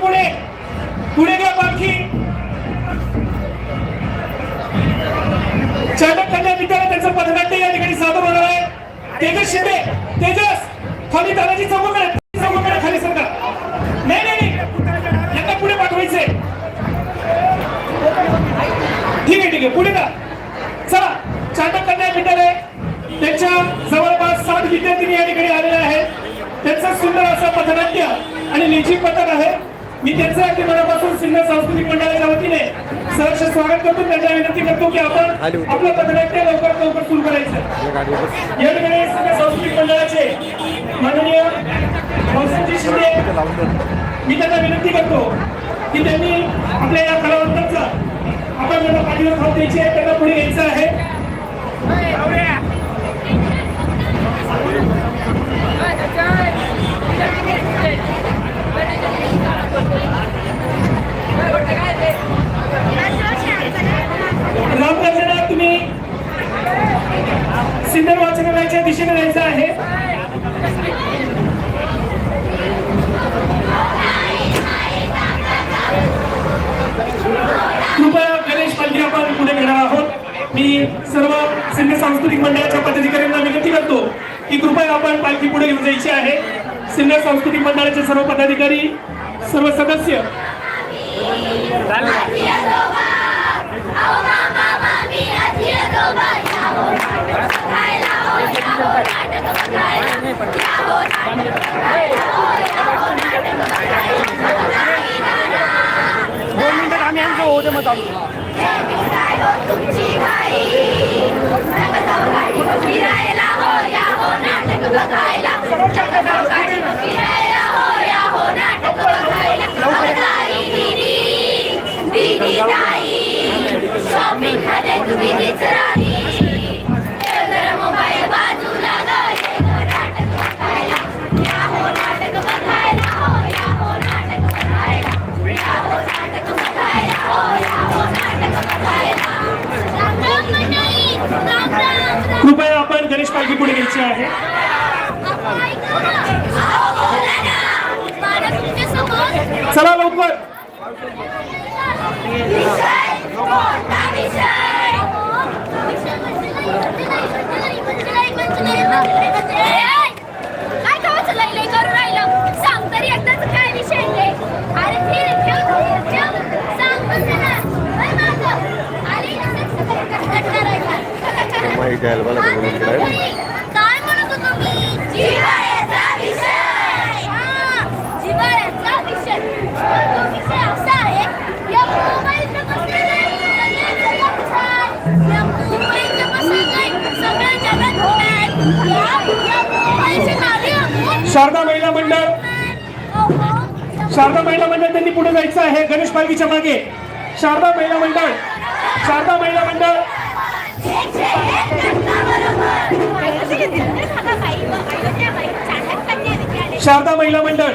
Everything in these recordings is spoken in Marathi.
पुढे. पुढे घ्या पालखी. चालक कन्या विद्यालय त्यांचं पथनाट्य या ठिकाणी सादर होणार आहे. तेजस शिंदे तेजस. खाली दादाजी चौकाकडे चौकाकडे खाली सरकार. नाही नाही नाही. यांना पुढे पाठवायचे ठीक आहे ठीक आहे. पुढे का चला. चालक कन्या विद्यालय त्यांच्या जवळपास सात विद्यार्थी या ठिकाणी आलेले आहेत. त्यांचं सुंदर असं पथनाट्य आणि लेझी पथक आहे. मी त्यांचं अगदी मनापासून सिन्नर सांस्कृतिक मंडळाच्या वतीने सहर्ष स्वागत करतो. त्यांना विनंती करतो की आपण. आपलं पथनाट्य लवकर लवकर सुरू करायचं. या ठिकाणी सिन्नर सांस्कृतिक मंडळाचे माननीय वसंतजी शिंदे. मी त्यांना विनंती करतो की त्यांनी आपल्या या कलावंतांचा आपण त्यांना पाठीवर खाऊ द्यायची आहे. त्यांना पुढे घ्यायचं आहे. रामराजांना तुम्ही सिन्नर वाचनालयाच्या दिशेने जायचं आहे. कृपया गणेश पालखी आपण पुढे घेणार आहोत. मी सर्व सिंध सांस्कृतिक मंडळाच्या पदाधिकाऱ्यांना विनंती करतो की कृपया आपण पालखी पुढे घेऊन जायची आहे. सिंध सांस्कृतिक मंडळाचे सर्व पदाधिकारी सर्व सदस्य. दोन मिनिटात आम्ही यांचं होते मग चालू कृपया आपण गणेश पालखी पुढे घ्यायची आहे. चला लवकर. माहिती आहे मला शारदा महिला मंडळ. शारदा महिला मंडळ त्यांनी पुढे जायचं आहे. गणेश पालवीच्या मागे. शारदा महिला मंडळ. शारदा महिला मंडळ. शारदा महिला मंडळ.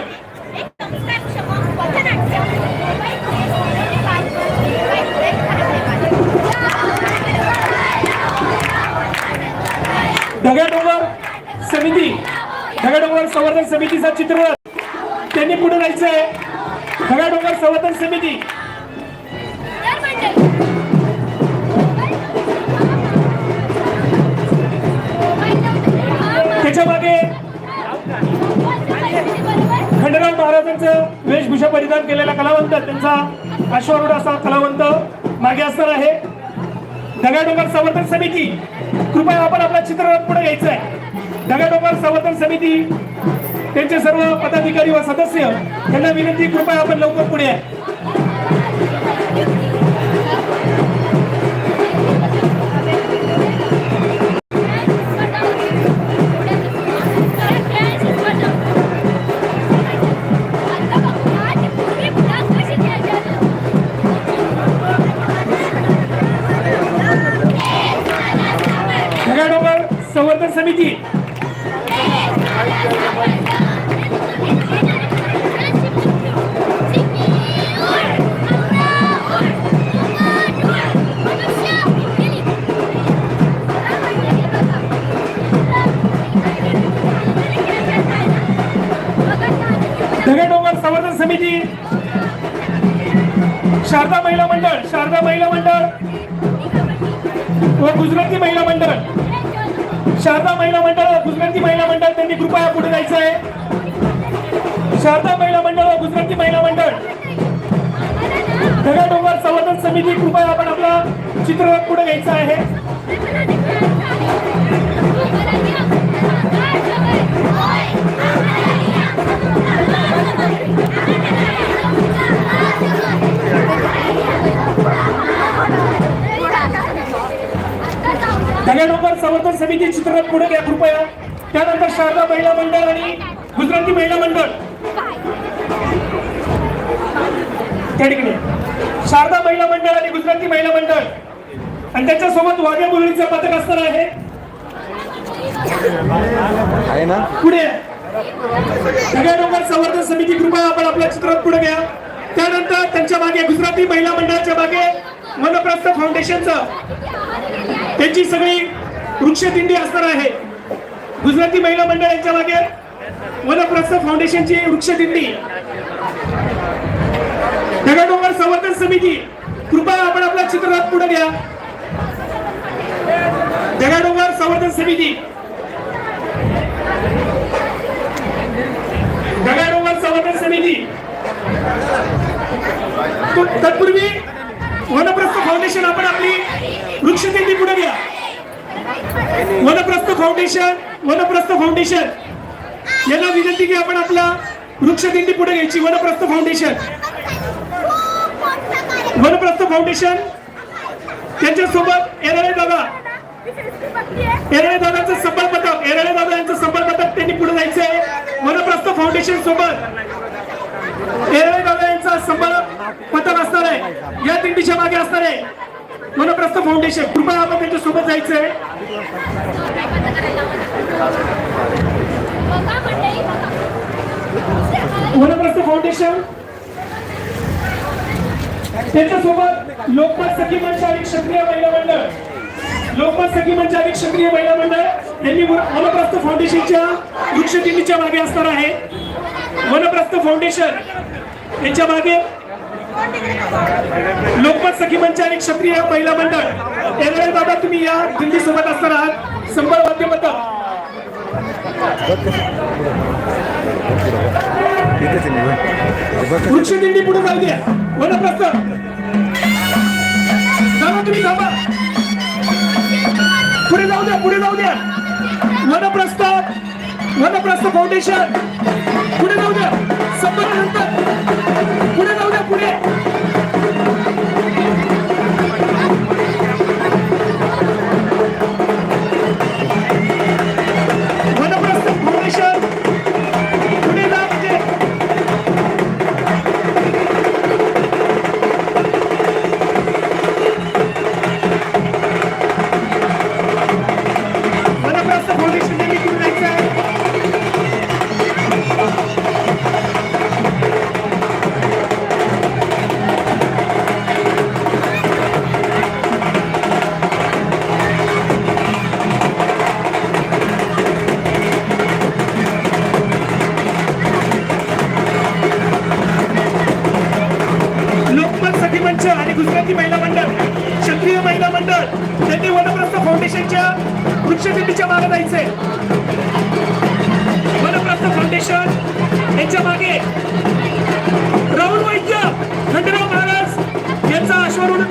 ढगाडोंगर समिती ढगाडोंगर संवर्धन समितीचा चित्ररथ. त्यांनी पुढे जायचं आहे ढगाडोंगर संवर्धन समिती. खंडराव महाराजांचं वेशभूषा परिधान केलेला कलावंत त्यांचा अश्वारूढ असा कलावंत मागे असणार आहे. दगाडोंगर संवर्धन समिती कृपया आपण आपला चित्ररथ पुढे घ्यायचं आहे दगाडोंगर संवर्धन समिती त्यांचे सर्व पदाधिकारी व सदस्य त्यांना विनंती कृपया आपण लवकर पुढे आहे शारदा महिला मंडळ शारदा महिला मंडळ. व गुजराती महिला मंडळ. शारदा महिला मंडळ व गुजराती महिला मंडळ त्यांनी कृपया पुढे जायचं आहे शारदा महिला मंडळ व गुजराती महिला मंडळ. ढगाडोंगर संवर्धन समिती कृपया आपण आपला चित्ररथ पुढे घ्यायचा आहे. ढगाडोंगर संवर्धन समिती चित्ररथ पुढे घ्या कृपया. त्यानंतर शारदा महिला मंडळ आणि गुजराती महिला मंडळ. त्या ठिकाणी. शारदा महिला मंडळ आणि गुजराती महिला मंडळ. आणि त्याच्यासोबत वाघ्या मुरळीचं पथक असणार आहे. ना? पुढे. ढगाडोंगर संवर्धन समिती कृपया आपण आपल्या चित्रात पुढे घ्या. त्यानंतर त्यांच्या मागे गुजराती महिला मंडळाच्या मागे वनप्रस्थ फाउंडेशनचं त्यांची सगळी वृक्षदिंडी असणार आहे. गुजराती महिला मंडळ यांच्या मागे वनप्रस्थ फाउंडेशनची वृक्षदिंडी ढगाडोंगर संवर्धन समिती कृपया आपण आपला चित्ररथ पुढे घ्या. ढगाडोंगर संवर्धन समिती. ढगाडोंगर संवर्धन समिती. तत्पूर्वी वनप्रस्थ फाउंडेशन आपण आपली वृक्षदिंडी पुढे घ्या. फाउंडेशन वनप्रस्थ फाउंडेशन यांना विनंती की आपण आपला वृक्षदिंडी पुढे घ्यायची. वनप्रस्थ फाउंडेशन वनप्रस्थ फाउंडेशन त्यांच्यासोबत एरळे दादा. एरळे दादाचं संबळ पथक एरळे दादा यांचं संबळ पथक त्यांनी पुढे जायचंय. वनप्रस्थ फाउंडेशन सोबत एरळे दादा यांचा संबळ पथक असणार आहे. या दिंडीच्या मागे असणार आहे. वनप्रस्थ फाउंडेशन कृपया आपण त्यांच्यासोबत वनप्रस्थ फाउंडेशन त्याच्यासोबत लोकमत सखी मंच आणि क्षत्रिय महिला मंडळ. लोकमत सखी मंच आणि क्षत्रिय महिला मंडळ यांनी वन- वनप्रस्थ फाउंडेशनच्या वृक्षदिंडीच्या मागे असणार आहे. वनप्रस्थ फाउंडेशन यांच्या मागे लोकमत सखी मंच आणि क्षत्रिय महिला मंडळ. एरळे बाबा तुम्ही या. दिल्ली सोबत असणार आहात. संबळ माध्यमात पथक तिथेच आहे मी. बघ. वृक्षदिंडी पुढे जाऊ द्या वनप्रस्थ. थांबा तुम्ही थांबा पुढे जाऊ द्या पुढे जाऊ द्या वनप्रस्थ वनप्रस्थ फाउंडेशन पुढे जाऊ द्या संपर्क पुढे जाऊ द्या पुढे. क्षेत्रीय महिला मंडळ शेती वनप्रस्थ फाउंडेशनच्या वृक्षदिंडीच्या मागे जायचे. वनप्रस्थ फाउंडेशन यांच्या मागे राहुल वैद्य खंडराव महाराज यांचा आश्वरून